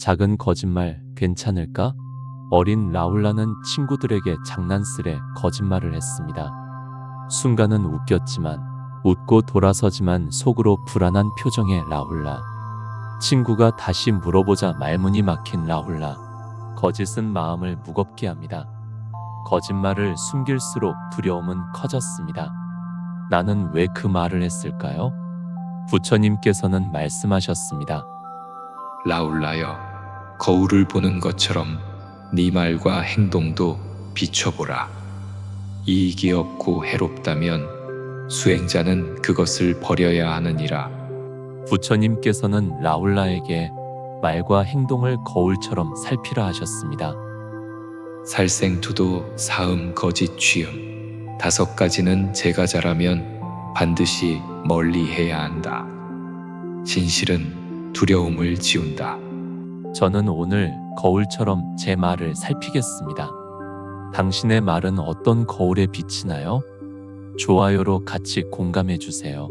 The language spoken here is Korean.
작은 거짓말 괜찮을까? 어린 라울라는 친구들에게 장난스레 거짓말을 했습니다. 순간은 웃겼지만 웃고 돌아서지만 속으로 불안한 표정의 라울라. 친구가 다시 물어보자 말문이 막힌 라울라. 거짓은 마음을 무겁게 합니다. 거짓말을 숨길수록 두려움은 커졌습니다. 나는 왜 그 말을 했을까요? 부처님께서는 말씀하셨습니다. 라울라여, 거울을 보는 것처럼 네 말과 행동도 비춰보라. 이익이 없고 해롭다면 수행자는 그것을 버려야 하느니라. 부처님께서는 라울라에게 말과 행동을 거울처럼 살피라 하셨습니다. 살생투도 사음 거짓 취음 다섯 가지는 제가 잘하면 반드시 멀리 해야 한다. 진실은 두려움을 지운다. 저는 오늘 거울처럼 제 말을 살피겠습니다. 당신의 말은 어떤 거울에 비치나요? 좋아요로 같이 공감해 주세요.